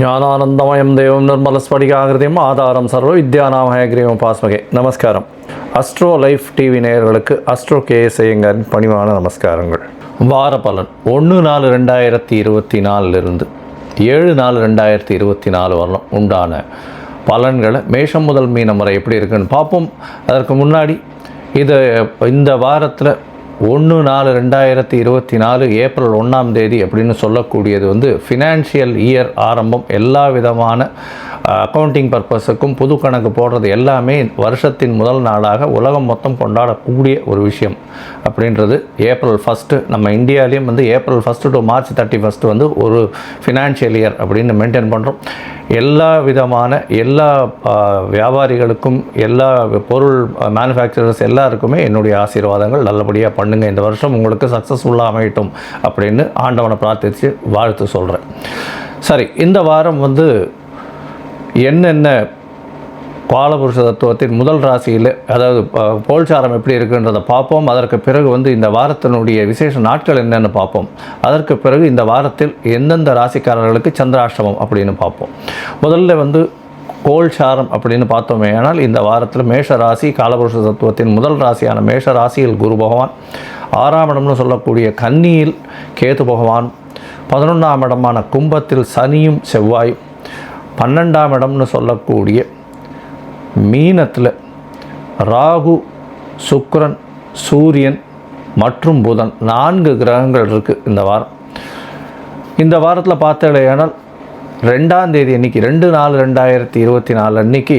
ஞானானந்தமயம் தெய்வம் நிர்மலஸ்படிகாகிருதியும் ஆதாரம் சர்வ வித்யாநாமயகிரியும் பாஸ்மகே. நமஸ்காரம். அஸ்ட்ரோ லைஃப் டிவி நேயர்களுக்கு அஸ்ட்ரோ கேஎஸ்ஐங்கரின் பணிவான நமஸ்காரங்கள். வார பலன். ஒன்று நாலு ரெண்டாயிரத்தி இருபத்தி நாலுலேருந்து ஏழு நாலு ரெண்டாயிரத்தி இருபத்தி நாலு வரலாம் உண்டான பலன்களை மேஷம் முதல் மீனம் வரை எப்படி இருக்குன்னு பார்ப்போம். அதற்கு முன்னாடி இது இந்த வாரத்தில் ஒன்று நாலு ரெண்டாயிரத்தி இருபத்தி நாலு ஏப்ரல் ஒன்றாம் தேதி அப்படின்னு சொல்லக்கூடியது வந்து ஃபினான்ஷியல் இயர் ஆரம்பம். எல்லா விதமான அக்கௌண்டிங் பர்பஸுக்கும் புது கணக்கு போடுறது எல்லாமே வருஷத்தின் முதல் நாளாக உலகம் மொத்தம் கொண்டாடக்கூடிய ஒரு விஷயம். அப்படின்றது ஏப்ரல் ஃபஸ்ட்டு நம்ம இந்தியாவிலையும் வந்து April first to March thirty first வந்து ஒரு ஃபினான்ஷியல் இயர் அப்படின்னு மெயின்டைன் பண்ணுறோம் எல்லா விதமான எல்லா வியாபாரிகளுக்கும் எல்லா பொருள் மேனுஃபேக்சரர்ஸ் எல்லாருக்குமே என்னுடைய ஆசீர்வாதங்கள் நல்லபடியாக பண்ணுங்கள் இந்த வருஷம் உங்களுக்கு சக்ஸஸ்ஃபுல்லாக அமையட்டும் அப்படின்னு ஆண்டவனை பிரார்த்தித்து வாழ்த்து சொல்கிறேன் சரி இந்த வாரம் வந்து என்னென்ன காலபுருஷ தத்துவத்தின் முதல் ராசியில் அதாவது போல்சாரம் கோல்சாரம் எப்படி இருக்குன்றதை பார்ப்போம். அதற்கு பிறகு வந்து இந்த வாரத்தினுடைய விசேஷ நாட்கள் என்னென்னு பார்ப்போம். அதற்கு பிறகு இந்த வாரத்தில் எந்தெந்த ராசிக்காரர்களுக்கு சந்திராஷ்டமம் அப்படின்னு பார்ப்போம். முதல்ல வந்து கோல்சாரம் அப்படின்னு பார்த்தோமே ஆனால் இந்த வாரத்தில் மேஷ ராசி காலபுருஷ தத்துவத்தின் முதல் ராசியான மேஷ ராசியில் குரு பகவான் ஆறாம் இடம்னு சொல்லக்கூடிய கன்னியில் கேது பகவான் பதினொன்றாம் இடமான கும்பத்தில் சனியும் செவ்வாயும் பன்னெண்டாம் இடம்னு சொல்லக்கூடிய மீனத்தில் ராகு சுக்ரன் சூரியன் மற்றும் புதன் நான்கு கிரகங்கள் இருக்குது இந்த வாரம். இந்த வாரத்தில் பார்த்தடையானால் ரெண்டாம் தேதி அன்னைக்கு ரெண்டு நாலு ரெண்டாயிரத்தி இருபத்தி நாலு அன்னைக்கு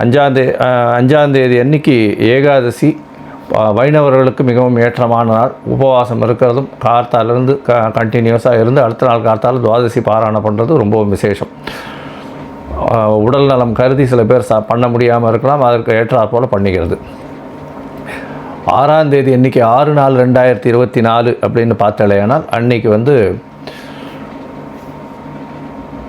அஞ்சாந்தே அஞ்சாந்தேதி அன்னைக்கு ஏகாதசி வைணவர்களுக்கு மிகவும் ஏற்றமான நாள். உபவாசம் இருக்கிறதும் கார்த்தாலிருந்து க கண்டினியூஸாக இருந்து அடுத்த நாள் கார்த்தால் துவாதசி பாராயணம் பண்ணுறது ரொம்பவும் விசேஷம். உடல் நலம் கருதி சில பேர் ச பண்ண முடியாமல் இருக்கலாம் அதற்கு ஏற்றாற் போல் பண்ணிக்கிறது. ஆறாம் தேதி இன்றைக்கி ஆறு நாலு ரெண்டாயிரத்தி இருபத்தி நாலு அப்படின்னு பார்த்தலையானால் அன்னைக்கு வந்து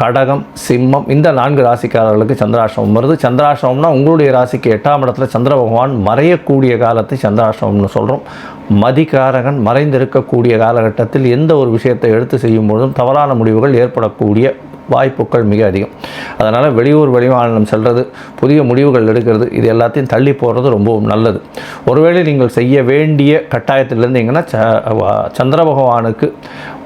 கடகம் சிம்மம் இந்த நான்கு ராசிக்காரர்களுக்கு சந்திராசிரமம் வருது சந்திராசிரமம்னா உங்களுடைய ராசிக்கு எட்டாம் இடத்துல சந்திர பகவான் மறையக்கூடிய காலத்தை சந்திராசிரமம்னு சொல்கிறோம் மதிகாரகன் மறைந்திருக்கக்கூடிய காலகட்டத்தில் எந்த ஒரு விஷயத்தை எடுத்து செய்யும் பொழுதும் தவறான முடிவுகள் ஏற்படக்கூடிய வாய்ப்புகள் மிக அதிகம். அதனால் வெளியூர் வெளிமாநிலம் செல்வது புதிய முடிவுகள் எடுக்கிறது இது எல்லாத்தையும் தள்ளி போகிறது ரொம்பவும் நல்லது. ஒருவேளை நீங்கள் செய்ய வேண்டிய கட்டாயத்தில் இருந்தீங்கன்னா ச சந்திர பகவானுக்கு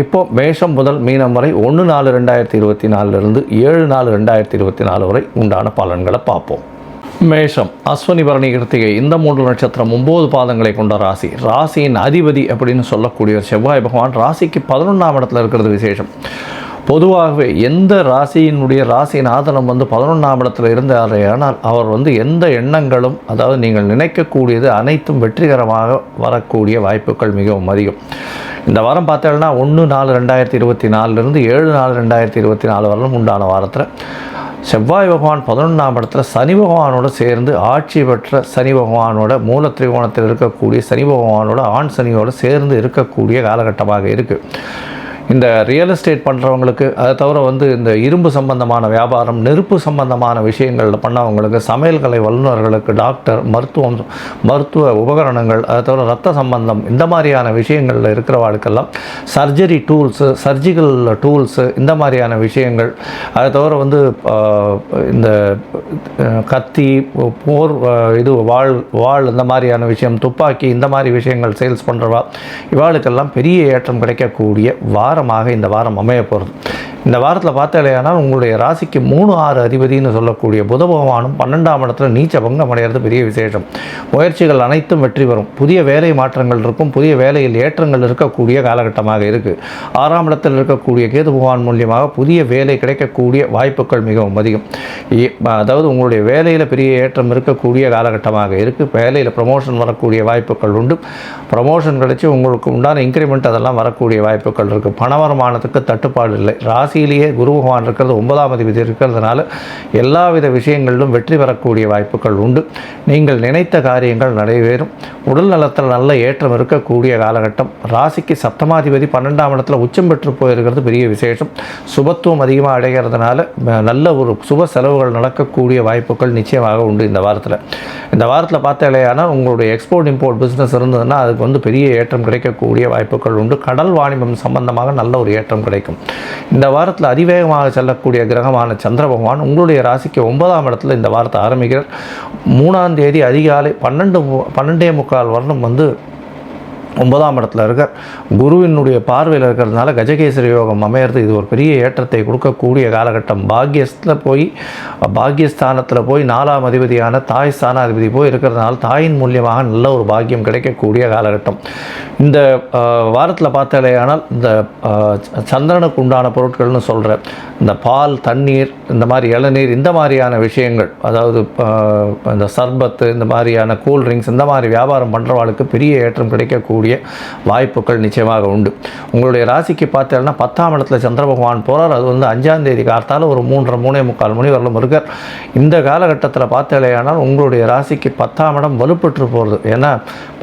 இப்போ மேஷம் முதல் மீனம் வரை ஒன்று நாலு ரெண்டாயிரத்தி இருபத்தி நாலுலேருந்து ஏழு நாலு ரெண்டாயிரத்தி இருபத்தி நாலு வரை உண்டான பலன்களை பார்ப்போம். மேஷம் அஸ்வனி பரணி கிருத்திகை இந்த மூன்று நட்சத்திரம் ஒம்பது பாதங்களை கொண்ட ராசி. ராசியின் அதிபதி அப்படின்னு சொல்லக்கூடிய செவ்வாய் பகவான் ராசிக்கு பதினொன்றாம் இடத்துல இருக்கிறது விசேஷம். பொதுவாகவே எந்த ராசியினுடைய ராசியின் ஆதனம் வந்து பதினொன்றாம் இடத்துல ஆனால் அவர் வந்து எந்த எண்ணங்களும் அதாவது நீங்கள் நினைக்கக்கூடியது அனைத்தும் வெற்றிகரமாக வரக்கூடிய வாய்ப்புகள் மிகவும் அதிகம். இந்த வாரம் பார்த்தீங்கன்னா ஒன்று நாலு ரெண்டாயிரத்தி இருபத்தி நாலுலேருந்து ஏழு நாலு ரெண்டாயிரத்தி இருபத்தி நாலு வரலும் உண்டான வாரத்தில். செவ்வாய் பகவான் பதினொன்றாம் இடத்துல சனி பகவானோட சேர்ந்து ஆட்சி பெற்ற சனி பகவானோட மூல திரிகோணத்தில் இருக்கக்கூடிய சனி பகவானோட ஆண் சனியோட சேர்ந்து இருக்கக்கூடிய காலகட்டமாக இருக்குது இந்த ரியல் எஸ்டேட் பண்ணுறவங்களுக்கு அதை தவிர வந்து இந்த இரும்பு சம்பந்தமான வியாபாரம் நெருப்பு சம்பந்தமான விஷயங்களில் பண்ணவங்களுக்கு சமையல் கலை வல்லுநர்களுக்கு டாக்டர் மருத்துவம் மருத்துவ உபகரணங்கள் அதை தவிர ரத்த சம்பந்தம் இந்த மாதிரியான விஷயங்களில் இருக்கிறவாளுக்கெல்லாம் சர்ஜரி டூல்ஸு சர்ஜிக்கல் டூல்ஸு இந்த மாதிரியான விஷயங்கள் அதை தவிர வந்து இந்த கத்தி போர் இது வாழ் வாழ் இந்த மாதிரியான விஷயம் துப்பாக்கி இந்த மாதிரி விஷயங்கள் சேல்ஸ் பண்ணுறவா இவாளுக்கெல்லாம் பெரிய ஏற்றம் கிடைக்கக்கூடிய வாரமாக இந்த வாரம் அமைய போகிறது. இந்த வாரத்தில் பார்த்தாலேயானால் உங்களுடைய ராசிக்கு மூணு ஆறு அதிபதினு சொல்லக்கூடிய புத பகவானும் பன்னெண்டாம் இடத்துல நீச்ச பங்கம் அடைகிறது பெரிய விசேஷம். முயற்சிகள் அனைத்தும் வெற்றி பெறும். புதிய வேலை மாற்றங்கள் இருக்கும். புதிய வேலையில் ஏற்றங்கள் இருக்கக்கூடிய காலகட்டமாக இருக்குது ஆறாம் இடத்தில் இருக்கக்கூடிய கேது பகவான் மூலியமாக புதிய வேலை கிடைக்கக்கூடிய வாய்ப்புகள் மிகவும் அதிகம். ஏ- அதாவது உங்களுடைய வேலையில் பெரிய ஏற்றம் இருக்கக்கூடிய காலகட்டமாக இருக்குது வேலையில் ப்ரமோஷன் வரக்கூடிய வாய்ப்புகள் உண்டு. ப்ரமோஷன் கிடைச்சி உங்களுக்கு உண்டான இன்க்ரிமெண்ட் அதெல்லாம் வரக்கூடிய வாய்ப்புகள் இருக்குது பண வருமானத்துக்கு தட்டுப்பாடு இல்லை. ராசி ராசியிலேயே குரு பகவான் இருக்கிறது ஒன்பதாம் அதிபதி இருக்கிறதுனால எல்லாவித விஷயங்களிலும் வெற்றி பெறக்கூடிய வாய்ப்புகள் உண்டு. நீங்கள் நினைத்த காரியங்கள் நடைபெறும் உடல் நலத்தில் நல்ல ஏற்றம் இருக்கக்கூடிய காலகட்டம். ராசிக்கு சப்தமாதிபதி பன்னெண்டாம் இடத்துல உச்சம் பெற்று போயிருக்கிறது பெரிய விசேஷம். சுபத்துவம் அதிகமாக அடைகிறதுனால நல்ல ஒரு சுப செலவுகள் நடக்கக்கூடிய வாய்ப்புகள் நிச்சயமாக உண்டு இந்த வாரத்தில். இந்த வாரத்தில் பார்த்தாலேயானா உங்களுடைய எக்ஸ்போர்ட் இம்போர்ட் பிஸ்னஸ் இருந்ததுன்னா அதுக்கு வந்து பெரிய ஏற்றம் கிடைக்கக்கூடிய வாய்ப்புகள் உண்டு. கடல் வாணிபம் சம்பந்தமாக நல்ல ஒரு ஏற்றம் கிடைக்கும். இந்த வாரத்தில் அதிவேகமாக செல்லக்கூடிய கிரகமான சந்திர பகவான் உங்களுடைய ராசிக்கு ஒன்பதாம் இடத்துல இந்த வாரத்தை ஆரம்பிக்கிறார். மூணாம் தேதி அதிகாலை பன்னெண்டு மு- பன்னெண்டே முக்கால் வருடம் வந்து ஒன்பதாம் இடத்துல இருக்க குருவினுடைய பார்வையில் இருக்கிறதுனால கஜகேசரி யோகம் அமையிறது இது ஒரு பெரிய ஏற்றத்தை கொடுக்கக்கூடிய காலகட்டம். பாக்கியத்தில் போய் பாக்கியஸ்தானத்தில் போய் நாலாம் அதிபதியான தாய் ஸ்தானாதிபதி போய் இருக்கிறதுனால தாயின் மூலியமாக நல்ல ஒரு பாக்கியம் கிடைக்கக்கூடிய காலகட்டம். இந்த வாரத்தில் பார்த்தாலேயானால் இந்த ச- சந்திரனுக்கு உண்டான பொருட்கள்னு சொல்கிறேன் இந்த பால் தண்ணீர் இந்த மாதிரி இளநீர் இந்த மாதிரியான விஷயங்கள். அதாவது இந்த சர்பத்து இந்த மாதிரியான கூல்ட்ரிங்க்ஸ் இந்த மாதிரி வியாபாரம் பண்ணுறவாளுக்கு பெரிய ஏற்றம் கிடைக்கக்கூடிய வாய்ப்புகள் நிச்சயமாக உண்டு. உங்களுடைய ராசிக்கு பார்த்தீங்கன்னா பத்தாம் இடத்துல சந்திர பகவான் போகிறார் அது வந்து அஞ்சாம் தேதி கார்த்தால ஒரு மூன்றரை மூணே முக்கால் மணி வரலும் இருக்கார். இந்த காலகட்டத்தில் பார்த்தாலேயானால் உங்களுடைய ராசிக்கு பத்தாம் இடம் வலுப்பெற்று போகிறது ஏன்னா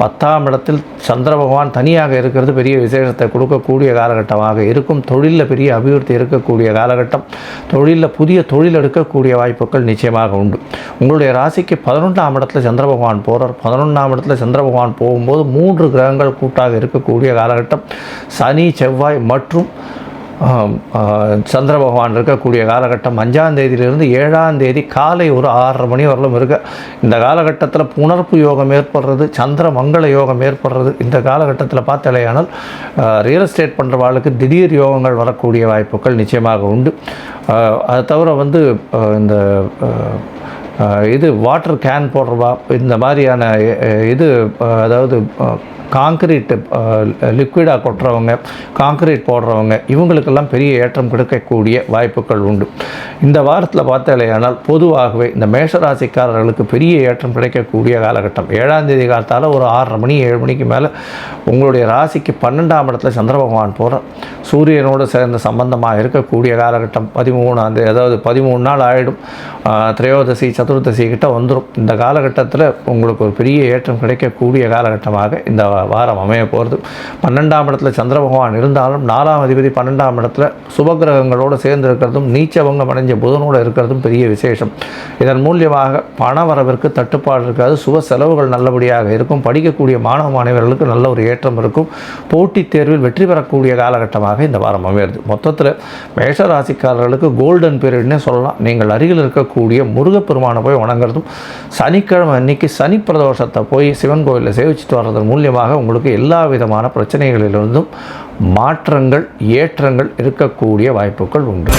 பத்தாம் இடத்தில் சந்திர பகவான் தனியாக இருக்கிறது பெரிய விசேஷத்தை கொடுக்கக்கூடிய காலகட்டமாக இருக்கும். தொழிலில் பெரிய அபிவிருத்தி இருக்கக்கூடிய காலகட்டம். தொழிலில் புதிய தொழில் எடுக்கக்கூடிய வாய்ப்புகள் நிச்சயமாக உண்டு. உங்களுடைய ராசிக்கு பதினொன்றாம் இடத்துல சந்திர பகவான் போகிறார் பதினொன்றாம் இடத்துல சந்திர பகவான் போகும்போது மூன்று கிரகங்கள் கூட்டாக இருக்கக்கூடிய காலகட்டம் சனி செவ்வாய் மற்றும் சந்திர பகவான் இருக்கக்கூடிய காலகட்டம் அஞ்சாம் தேதியிலிருந்து ஏழாம் தேதி காலை ஒரு ஆறரை மணி வரலும் இருக்கு. இந்த காலகட்டத்தில் புணர்ப்பு யோகம் ஏற்படுறது சந்திர மங்கள யோகம் ஏற்படுறது. இந்த காலகட்டத்தில் பார்த்தாலேயானால் ரியல் எஸ்டேட் பண்ணுறவாளுக்கு திடீர் யோகங்கள் வரக்கூடிய வாய்ப்புகள் நிச்சயமாக உண்டு. அதை அது தவிர வந்து இந்த இது வாட்டர் கேன் போடுறவா இந்த மாதிரியான இது அதாவது காங்கிரீட்டு லிக்விடாக கொட்டுறவங்க காங்கிரீட் போடுறவங்க இவங்களுக்கெல்லாம் பெரிய ஏற்றம் கிடைக்கக்கூடிய வாய்ப்புகள் உண்டு. இந்த வாரத்தில் பார்த்தாலேயானால் பொதுவாகவே இந்த மேஷராசிக்காரர்களுக்கு பெரிய ஏற்றம் கிடைக்கக்கூடிய காலகட்டம். ஏழாம் தேதி காலத்தால் ஒரு ஆறரை மணி ஏழு மணிக்கு மேலே உங்களுடைய ராசிக்கு பன்னெண்டாம் இடத்துல சந்திர பகவான் போகிறார் சூரியனோடு சேர்ந்த சம்பந்தமாக இருக்கக்கூடிய காலகட்டம். பதிமூணாம் தேதி அதாவது பதிமூணு நாள் ஆகிடும் திரையோதசி சதுர்தசி கிட்ட வந்துடும் இந்த காலகட்டத்தில் உங்களுக்கு ஒரு பெரிய ஏற்றம் கிடைக்கக்கூடிய காலகட்டமாக இந்த வாரம் அமைய போகிறது பன்னெண்டாம் இடத்துல சந்திர பகவான் இருந்தாலும் நாலாம் அதிபதி பன்னெண்டாம் இடத்துல சுபகிரகங்களோடு சேர்ந்து இருக்கிறதும் நீச்சவங்கம் அடைஞ்ச புதனோடு இருக்கிறதும் பெரிய விசேஷம். இதன் மூலியமாக பண வரவிற்கு தட்டுப்பாடு இருக்காது. சுப செலவுகள் நல்லபடியாக இருக்கும். படிக்கக்கூடிய மாணவ மாணவர்களுக்கு நல்ல ஒரு ஏற்றம் இருக்கும். போட்டித் தேர்வில் வெற்றி பெறக்கூடிய காலகட்டமாக இந்த வாரம் அமையிறது மொத்தத்தில் மேஷராசிக்காரர்களுக்கு கோல்டன் பீரியட்னே சொல்லலாம். நீங்கள் அருகில் இருக்கக்கூடிய முருகப்பெருமானை போய் வணங்குறதும் சனிக்கிழமை அன்னைக்கு சனி பிரதோஷத்தை போய் சிவன் கோயிலில் சேவிச்சுட்டு வர்றதன் மூலியமாக உங்களுக்கு எல்லா விதமான பிரச்சனைகளிலிருந்தும் மாற்றங்கள் ஏற்றங்கள் இருக்கக்கூடிய வாய்ப்புகள் உண்டு.